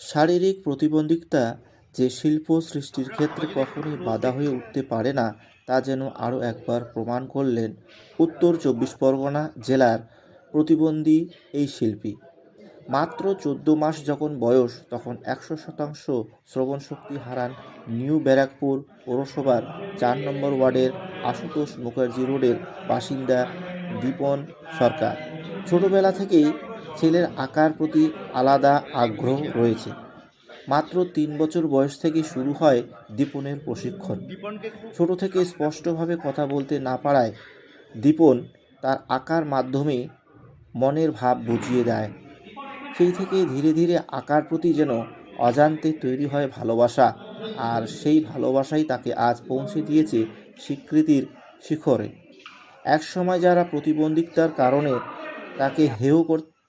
শারীরিক প্রতিবন্ধিতা যে শিল্প সৃষ্টির ক্ষেত্রে কখনোই বাধা হয়ে উঠতে পারে না, তা যেন আরও একবার প্রমাণ করলেন উত্তর চব্বিশ পরগনা জেলার প্রতিবন্ধী এই শিল্পী। মাত্র চোদ্দ মাস যখন বয়স, তখন একশো শতাংশ শ্রবণশক্তি হারান নিউ ব্যারাকপুর পৌরসভার চার নম্বর ওয়ার্ডের আশুতোষ মুখার্জি রোডের বাসিন্দা দীপন সরকার। ছোটবেলা থেকেই ছেলের আঁকার প্রতি আলাদা আগ্রহ রয়েছে। মাত্র তিন বছর বয়স থেকে শুরু হয় দীপনের প্রশিক্ষণ। ছোট থেকে স্পষ্টভাবে কথা বলতে না পারায় দীপন তার আঁকার মাধ্যমে মনের ভাব বুঝিয়ে দেয়। সেই থেকে ধীরে ধীরে আঁকার প্রতি যেন অজান্তে তৈরি হয় ভালোবাসা, আর সেই ভালোবাসাই তাকে আজ পৌঁছে দিয়েছে স্বীকৃতির শিখরে। একসময় যারা প্রতিবন্ধিতার কারণে তাকে হেয় কর-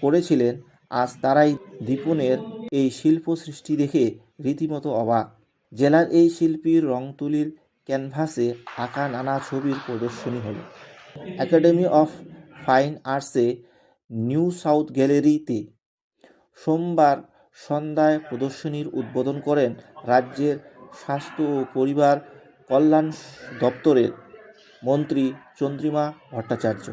করেছিলেন, আজ তারাই দীপনের এই শিল্প সৃষ্টি দেখে রীতিমতো অবাক। জেলার এই শিল্পীর রং তুলির ক্যানভাসে আঁকা নানা ছবির প্রদর্শনী হল। একাডেমি অফ ফাইন আর্টসে নিউ সাউথ গ্যালারিতে সোমবার সন্ধ্যায় প্রদর্শনীর উদ্বোধন করেন রাজ্যের স্বাস্থ্য ও পরিবার কল্যাণ দপ্তরের মন্ত্রী চন্দ্রিমা ভট্টাচার্য।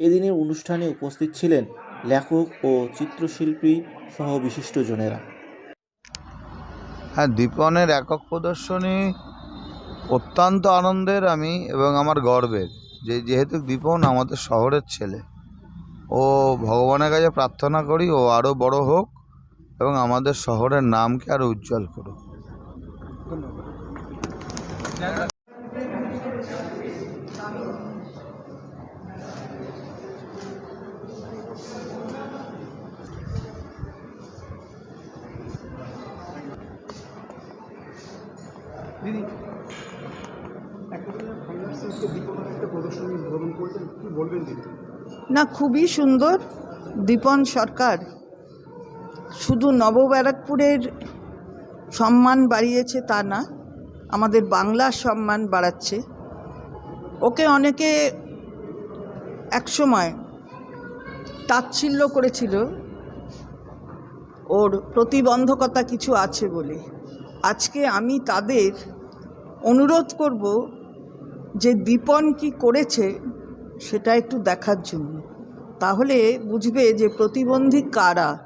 এদিনের অনুষ্ঠানে উপস্থিত ছিলেন লেখক ও চিত্রশিল্পী সহ বিশিষ্টজনেরা। হ্যাঁ দীপনের একক প্রদর্শনী অত্যন্ত আনন্দের আমি এবং আমার গর্বের যে যেহেতু দীপন আমাদের শহরের ছেলে ও ভগবানের কাছে প্রার্থনা করি ও আরও বড় হোক এবং আমাদের শহরের নামকে আরও উজ্জ্বল করুক। দিদি না, খুবই সুন্দর। দীপন সরকার শুধু নবব্যারাকপুরের সম্মান বাড়িয়েছে তা না, আমাদের বাংলার সম্মান বাড়াচ্ছে। ওকে অনেকে একসময় তাচ্ছিল্য করেছিল, ওর প্রতিবন্ধকতা কিছু আছে বলে। আজকে আমি তাদের অনুরোধ করব যে দীপন কি করেছে সেটা একটু দেখার জন্য। তাহলে বুঝবে যে প্রতিবন্ধী কারা।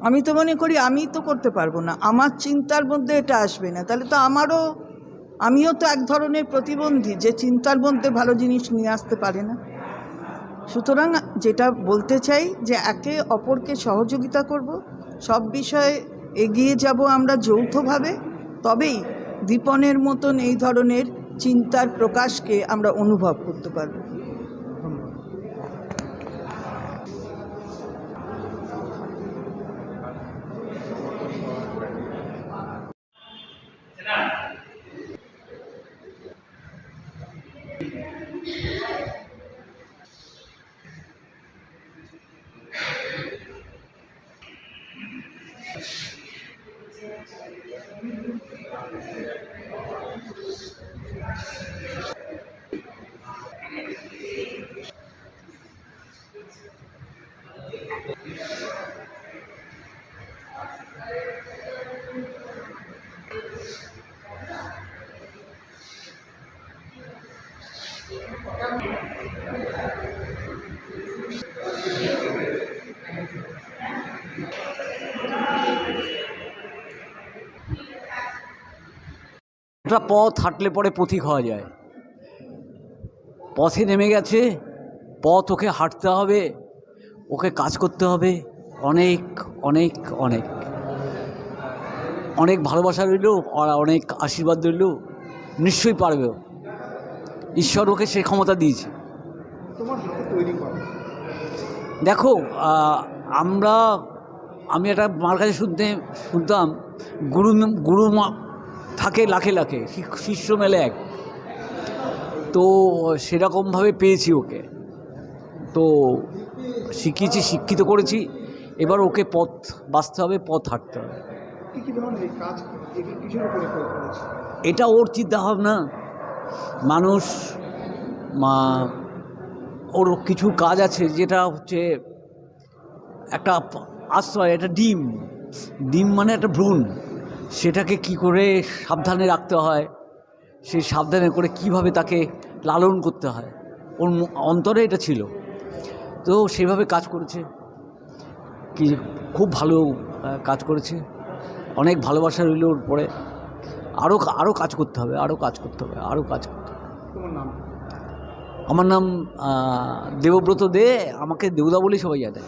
আমি তো মনে করি আমি তো করতে পারব না, আমার চিন্তার মধ্যে এটা আসবে না। তাহলে তো আমারও, আমিও তো এক ধরনের প্রতিবন্ধী যে চিন্তার মধ্যে ভালো জিনিস নিয়ে আসতে পারে না। সুতরাং যেটা বলতে চাই যে একে অপরকে সহযোগিতা করব, সব বিষয়ে এগিয়ে যাব আমরা যৌথভাবে, তবেই দীপনের মতন এই ধরনের চিন্তার প্রকাশকে আমরা অনুভব করতে পারব। একটা পথ হাঁটলে পরে পথিক হওয়া যায়। পথে নেমে গেছে পথ ওকে হাঁটতে হবে ওকে কাজ করতে হবে অনেক অনেক অনেক। অনেক ভালোবাসা রইল আর অনেক আশীর্বাদ রইল নিশ্চয়ই পারবে। ঈশ্বর ওকে সে ক্ষমতা দিয়েছে। তৈরি করা। দেখো আমরা আমি একটা মার কাছে শুনতে শুনতাম গুরু গুরু মা থাকে লাখে লাখে শিষ্য মেলে এক। তো সেরকমভাবে পেয়েছি ওকে। তো শিখিয়েছি শিক্ষিত করেছি। এবার ওকে পথ বাঁচতে হবে পথ হাঁটতে হবে। এটা ওর চিন্তা ভাবনা মানুষ মা ওর কিছু কাজ আছে যেটা হচ্ছে একটা আশ্রয় একটা ডিম। ডিম মানে একটা ভ্রূণ। সেটাকে কি করে সাবধানে রাখতে হয়? সেই সাবধানে করে কীভাবে তাকে লালন করতে হয়? ওর অন্তরে এটা ছিল। তো সেভাবে কাজ করেছে। কি খুব ভালো কাজ করেছে। অনেক ভালোবাসা রইল ওর পরে। আরও আরও কাজ করতে হবে আরও কাজ করতে হবে আরও কাজ করতে হবে। নাম? আমার নাম দেবব্রত দে। আমাকে দেউদা বলেই সবাই জানে।